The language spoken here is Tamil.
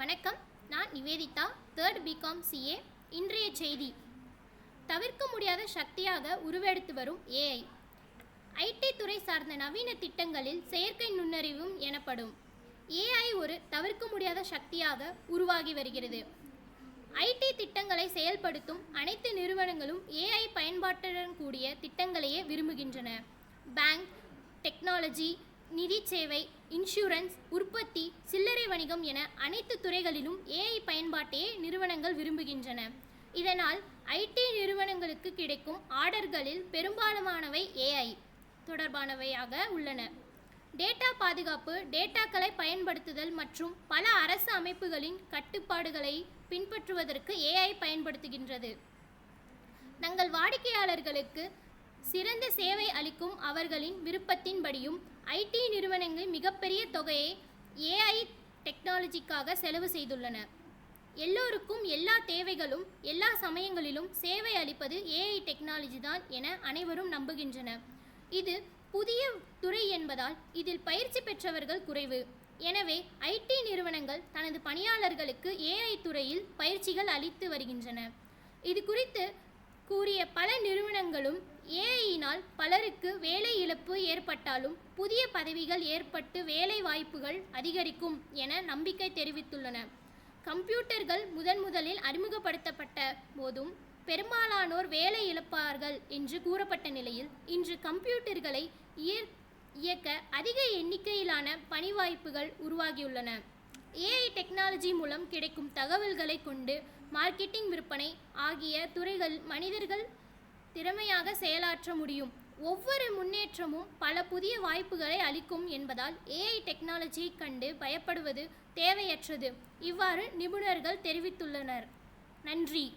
வணக்கம். நான் நிவேதிதா தேர்ட் பிகாம் சிஏ இன்றைய செய்தி. தவிர்க்க முடியாத சக்தியாக உருவெடுத்து வரும் ஏஐ ஐடி துறை சார்ந்த நவீன திட்டங்களில் செயற்கை நுண்ணறிவும் எனப்படும். ஏஐ ஒரு தவிர்க்க முடியாத சக்தியாக உருவாகி வருகிறது. ஐடி திட்டங்களை செயல்படுத்தும் அனைத்து நிறுவனங்களும் ஏஐ பயன்பாட்டுடன் கூடிய திட்டங்களையே விரும்புகின்றன. பேங்க் டெக்னாலஜி நிதி சேவை இன்சூரன்ஸ் உற்பத்தி சில்லறை வணிகம் என அனைத்து துறைகளிலும் ஏஐ பயன்பாட்டையே நிறுவனங்கள் விரும்புகின்றன. இதனால் ஐடி நிறுவனங்களுக்கு கிடைக்கும் ஆர்டர்களில் பெரும்பாலானவை ஏஐ தொடர்பானவையாக உள்ளன. டேட்டா பாதுகாப்பு டேட்டாக்களை பயன்படுத்துதல் மற்றும் பல அரசு அமைப்புகளின் கட்டுப்பாடுகளை பின்பற்றுவதற்கு ஏஐ பயன்படுத்துகின்றது. தங்கள் வாடிக்கையாளர்களுக்கு சிறந்த சேவை அளிக்கும் அவர்களின் விருப்பத்தின்படியும் ஐடி நிறுவனங்கள் மிகப்பெரிய தொகையை ஏஐ டெக்னாலஜிக்காக செலவு செய்துள்ளன. எல்லோருக்கும் எல்லா தேவைகளும் எல்லா சமயங்களிலும் சேவை அளிப்பது ஏஐ டெக்னாலஜி தான் என அனைவரும் நம்புகின்றனர் இது புதிய துறை என்பதால் இதில் பயிற்சி பெற்றவர்கள் குறைவு. எனவே ஐடி நிறுவனங்கள் தனது பணியாளர்களுக்கு ஏஐ துறையில் பயிற்சிகள் அளித்து வருகின்றன. இது குறித்து கூறிய பல நிறுவனங்களும் இதனால் பலருக்கு வேலை இழப்பு ஏற்பட்டாலும் புதிய பதவிகள் ஏற்பட்டு வேலை வாய்ப்புகள் அதிகரிக்கும் என நம்பிக்கை தெரிவித்துள்ளன. கம்ப்யூட்டர்கள் முதன் முதலில் அறிமுகப்படுத்தப்பட்ட போதும் பெரும்பாலானோர் வேலை இழப்பார்கள் என்று கூறப்பட்ட நிலையில் இன்று கம்ப்யூட்டர்களை இயக்க அதிக எண்ணிக்கையிலான பணி வாய்ப்புகள் உருவாகியுள்ளன. ஏஐ டெக்னாலஜி மூலம் கிடைக்கும் தகவல்களை கொண்டு மார்க்கெட்டிங் விற்பனை ஆகிய துறைகள் மனிதர்கள் திறமையாக செயலாற்ற முடியும். ஒவ்வொரு முன்னேற்றமும் பல புதிய வாய்ப்புகளை அளிக்கும் என்பதால் ஏஐ டெக்னாலஜியை கண்டு பயப்படுவது தேவையற்றது. இவ்வாறு நிபுணர்கள் தெரிவித்துள்ளனர். நன்றி.